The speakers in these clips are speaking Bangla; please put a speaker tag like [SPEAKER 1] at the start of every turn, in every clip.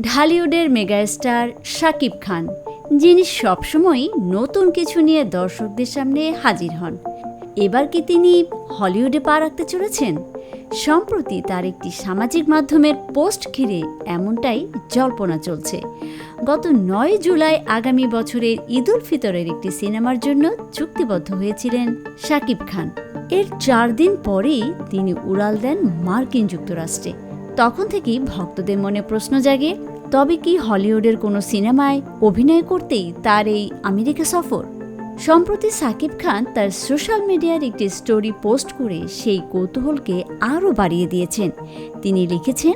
[SPEAKER 1] ঢালিউডের মেগাস্টার শাকিব খান, যিনি সবসময়ই নতুন কিছু নিয়ে দর্শকদের সামনে হাজির হন। এবার কি তিনি হলিউডে পা রাখতে চলেছেন? সম্প্রতি তার একটি সামাজিক মাধ্যমের পোস্ট ঘিরে এমনটাই জল্পনা চলছে। গত নয় জুলাই আগামী বছরের ঈদুল ফিতরের একটি সিনেমার জন্য চুক্তিবদ্ধ হয়েছিলেন শাকিব খান। এর চার দিন পরেই তিনি উড়াল দেন মার্কিন যুক্তরাষ্ট্রে। তখন থেকেই ভক্তদের মনে প্রশ্ন জাগে, তবে কি হলিউডের কোনো সিনেমায় অভিনয় করতেই তার এই আমেরিকা সফর? সম্প্রতি সাকিব খান তার সোশ্যাল মিডিয়ার একটি স্টোরি পোস্ট করে সেই কৌতূহলকে আরও বাড়িয়ে দিয়েছেন। তিনি লিখেছেন,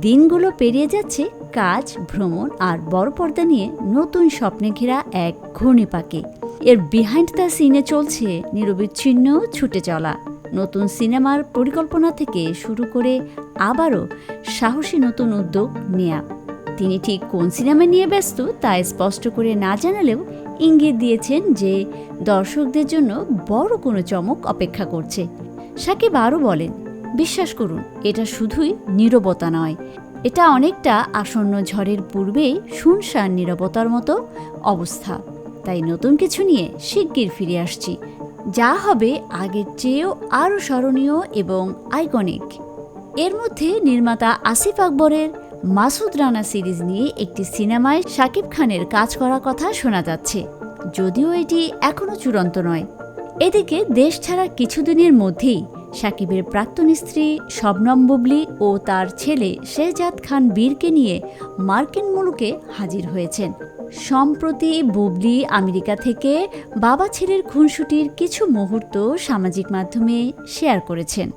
[SPEAKER 1] দিনগুলো পেরিয়ে যাচ্ছে, কাজ, ভ্রমণ আর বড় পর্দা নিয়ে নতুন স্বপ্নে ঘেরা এক ঘূর্ণিপাকে। এর বিহাইন্ড দ্য সিনে চলছে নিরবিচ্ছিন্ন ছুটে চলা। নতুন সিনেমার পরিকল্পনা থেকে শুরু করে আবারও সাহসী নতুন উদ্যোগ নেয়া। তিনি ঠিক কোন সিনেমা নিয়ে ব্যস্ত তা স্পষ্ট করে না জানালেও ইঙ্গিত দিয়েছেন যে দর্শকদের জন্য বড় কোনো চমক অপেক্ষা করছে। সাকিব আরও বলেন, বিশ্বাস করুন, এটা শুধুই নীরবতা নয়। এটা অনেকটা আসন্ন ঝড়ের পূর্বেই শুনশান নীরবতার মতো অবস্থা। তাই নতুন কিছু নিয়ে শিগগির ফিরে আসছি। যা হবে আগের চেয়েও আরও স্মরণীয় এবং আইকনিক। এর মধ্যে নির্মাতা আসিফ আকবরের মাসুদ রানা সিরিজ নিয়ে একটি সিনেমায় শাকিব খানের কাজ করার কথা শোনা যাচ্ছে, যদিও এটি এখনও চূড়ান্ত নয়। এদিকে দেশ ছাড়া কিছুদিনের মধ্যেই সাকিবের প্রাক্তন স্ত্রী শবনম বুবলি ও তার ছেলে শেহজাদ খান বীরকে নিয়ে মার্কিন মুলুকে হাজির হয়েছেন। সম্প্রতি বুবলি আমেরিকা থেকে বাবা ছেলের খুনসুটির কিছু মুহূর্ত সামাজিক মাধ্যমে শেয়ার করেছেন।